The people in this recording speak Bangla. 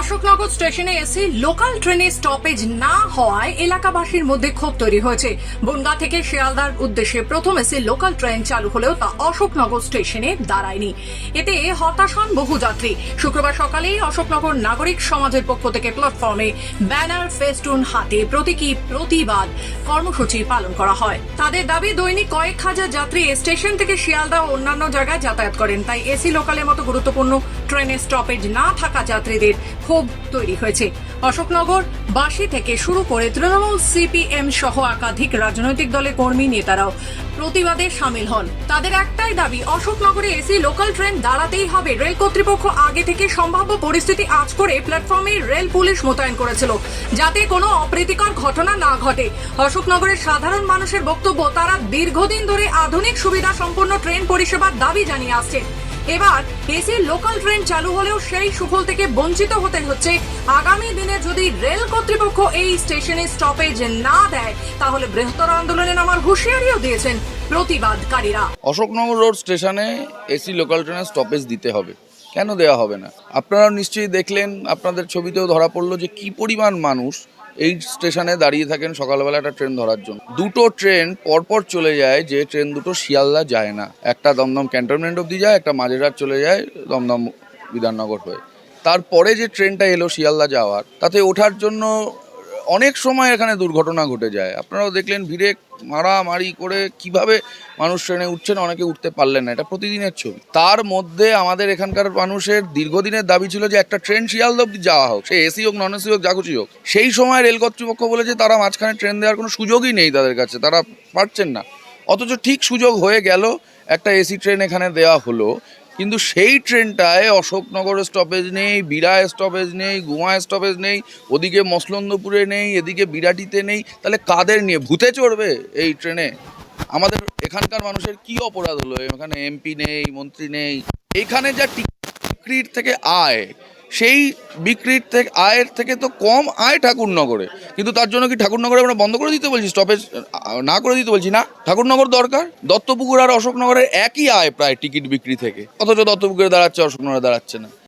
অশোকনগর স্টেশনে এসে লোকাল ট্রেনে স্টপেজ না হওয়ায় এলাকাবাসীর মধ্যে ক্ষোভ তৈরি হয়েছে। বনগা থেকে শিয়ালদার উদ্দেশ্যে প্রথম এসে লোকাল ট্রেন চালু হলেও তা অশোকনগর স্টেশনে দাঁড়ায়নি। এতে হতাশ হন বহু যাত্রী। শুক্রবার সকালেই অশোকনগর নাগরিক সমাজের পক্ষ থেকে প্ল্যাটফর্মে ব্যানার ফেস্টুন হাতে প্রতীকী প্রতিবাদ কর্মসূচি পালন করা হয়। তাদের দাবি, দৈনিক কয়েক হাজার যাত্রী স্টেশন থেকে শিয়ালদা ও অন্যান্য জায়গায় যাতায়াত করেন। তাই এসি লোকালের মতো গুরুত্বপূর্ণ ট্রেনের স্টপেজ না থাকা যাত্রীদের ক্ষোভ তৈরি হয়েছে। অশোকনগর বাসী থেকে শুরু করে তৃণমূল সিপিএম সহ একাধিক রাজনৈতিক দলের কর্মী নেতারাও প্রতিবাদে সামিল হন। তাদের একটাই দাবি, অশোকনগরে এসি লোকাল ট্রেন দাঁড়াতেই হবে। রেল কর্তৃপক্ষ আগে থেকে সম্ভাব্য পরিস্থিতি আজ করে প্ল্যাটফর্মে রেল পুলিশ মোতায়েন করেছিল, যাতে কোনো অপ্রীতিকর ঘটনা না ঘটে। অশোকনগরের সাধারণ মানুষের বক্তব্য, তারা দীর্ঘদিন ধরে আধুনিক সুবিধা সম্পন্ন ট্রেন পরিষেবার দাবি জানিয়ে আসছেন। এবার এসি লোকাল ট্রেন চালু হলেও সেই সুফল থেকে বঞ্চিত হতে হচ্ছে। আগামী দিনে যদি রেল কর্তৃপক্ষ এই স্টেশনে স্টপেজ না দেয়, তাহলে বৃহত্তর আন্দোলনে নামার হুঁশিয়ারিও দিয়েছেন প্রতিবাদকারীরা। অশোকনগর রোড স্টেশনে এসি লোকাল ট্রেনের স্টপেজ দিতে হবে। কেন দেওয়া হবে না? আপনারা নিশ্চয়ই দেখলেন, আপনাদের ছবিতেও ধরা পড়ল যে কি পরিমাণ মানুষ এই স্টেশনে দাঁড়িয়ে থাকেন সকালবেলা একটা ট্রেন ধরার জন্য। দুটো ট্রেন পরপর চলে যায়, যে ট্রেন দুটো শিয়ালদা যায় না। একটা দমদম ক্যান্টনমেন্ট অব্দি যায়, একটা মাঝেরহাট চলে যায়, দমদম বিধাননগর হয়ে। তারপরে যে ট্রেনটা এলো শিয়ালদা যাওয়ার, তাতে ওঠার জন্য অনেক সময় এখানে দুর্ঘটনা ঘটে যায়। আপনারাও দেখলেন ভিড়ে মারামারি করে কীভাবে মানুষ ট্রেনে উঠছেন, অনেকে উঠতে পারলেন না। এটা প্রতিদিনের ছবি। তার মধ্যে আমাদের এখানকার মানুষের দীর্ঘদিনের দাবি ছিল যে, একটা ট্রেন শিয়ালদা অব্দি যাওয়া হোক, সে এসি হোক নন এসি হোক, যা খুশি হোক, সেই সময় রেল কর্তৃপক্ষ বলেছে তারা মাঝখানে ট্রেন দেওয়ার কোনো সুযোগই নেই তাদের কাছে, তারা পারছেন না। অথচ ঠিক সুযোগ হয়ে গেল, একটা এসি ট্রেন এখানে দেওয়া হলো। কিন্তু সেই ট্রেনটায় অশোকনগর স্টপেজ নেই বিরা স্টপেজ নেই গুমা স্টপেজ নেই, ওদিকে মসলন্দপুরে নেই, এদিকে বিরাটিতে নেই, তাহলে কাদের নিয়ে? ভূতে চড়বে এই ট্রেনে? আমাদের এখানকার মানুষের কি অপরাধ হলো? এখানে এমপি নেই, মন্ত্রী নেই। এখানে যা টিকিট থেকে আয় সেই বিক্রির থেকে, আয়ের থেকে তো কম আয় ঠাকুরনগরে। কিন্তু তার জন্য কি ঠাকুরনগরে আমরা বন্ধ করে দিতে বলছি? স্টপেজ না করে দিতে বলছি না? ঠাকুরনগর দরকার? দত্তপুকুর আর অশোকনগরের একই আয় প্রায় টিকিট বিক্রি থেকে। অথচ দত্তপুকুরে দাঁড়াচ্ছে, অশোকনগরে দাঁড়াচ্ছে না।